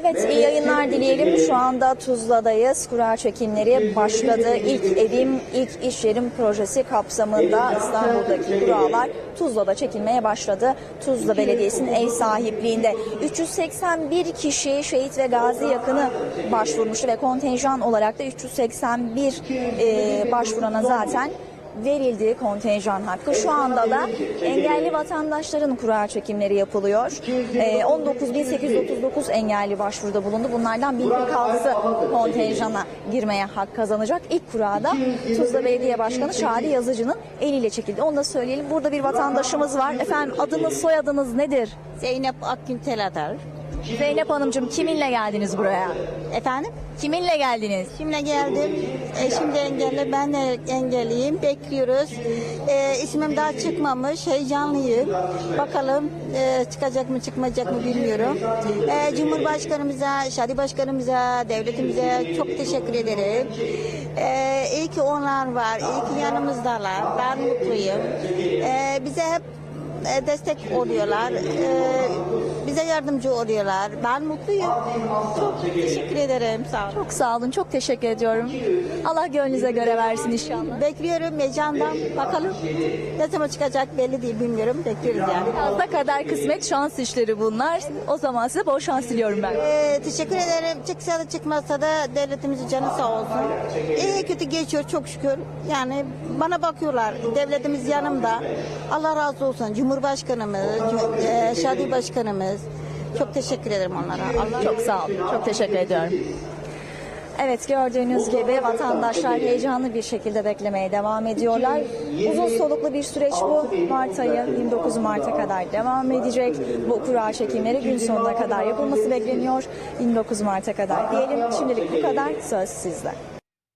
Evet, iyi yayınlar dileyelim. Şu anda Tuzla'dayız. Kura çekimleri başladı. İlk evim, ilk iş yerim projesi kapsamında İstanbul'daki kuralar Tuzla'da çekilmeye başladı. Tuzla Belediyesi'nin ev sahipliğinde 381 kişi şehit ve gazi yakını başvurmuştu ve kontenjan olarak da 381 e, başvurana zaten verildiği kontenjan hakkı. Şu anda da engelli vatandaşların kura çekimleri yapılıyor. Ee, 19.839 engelli başvuruda bulundu. Bunlardan 1046'sı kontenjana girmeye hak kazanacak. İlk kurada Tuzla Belediye Başkanı Şadi Yazıcı'nın eliyle çekildi. Onu da söyleyelim. Burada bir vatandaşımız var. Efendim adınız soyadınız nedir? Zeynep Akgün Teladar. Zeynep Hanımcığım kiminle geldiniz buraya? Efendim? Kiminle geldiniz? Şimdi geldim. Eşim de engelli, ben de engelliyim. Bekliyoruz. Ee, ismim daha çıkmamış. Heyecanlıyım. Bakalım e, çıkacak mı çıkmayacak mı bilmiyorum. Ee, Cumhurbaşkanımıza, Şadi Başkanımıza, devletimize çok teşekkür ederim. Ee, iyi ki onlar var. iyi ki yanımızdalar. Ben mutluyum. Ee, bize hep e, destek oluyorlar. Ee, bize yardımcı oluyorlar. Ben mutluyum. Çok teşekkür ederim. Sağ olun. Çok sağ olun. Çok teşekkür ediyorum. Allah gönlünüze göre versin inşallah. Bekliyorum heyecandan. Bakalım ne zaman çıkacak belli değil bilmiyorum. Bekliyoruz yani. Fazla kadar kısmet şans işleri bunlar. O zaman size bol şans diliyorum ben. Ee, teşekkür ederim. Çıksa da çıkmazsa da devletimizin canı sağ olsun. İyi kötü geçiyor çok şükür. Yani bana bakıyorlar. Devletimiz yanımda. Allah razı olsun. Cumhurbaşkanımız, Cum- e, Şadi Başkanımız. Çok teşekkür ederim onlara. Allah Çok sağ olun. Çok teşekkür ediyorum. Evet gördüğünüz gibi vatandaşlar heyecanlı bir şekilde beklemeye devam ediyorlar. Uzun soluklu bir süreç bu. Mart ayı 29 Mart'a kadar devam edecek. Bu kura çekimleri gün sonuna kadar yapılması bekleniyor. 29 Mart'a kadar diyelim. Şimdilik bu kadar. Söz sizde.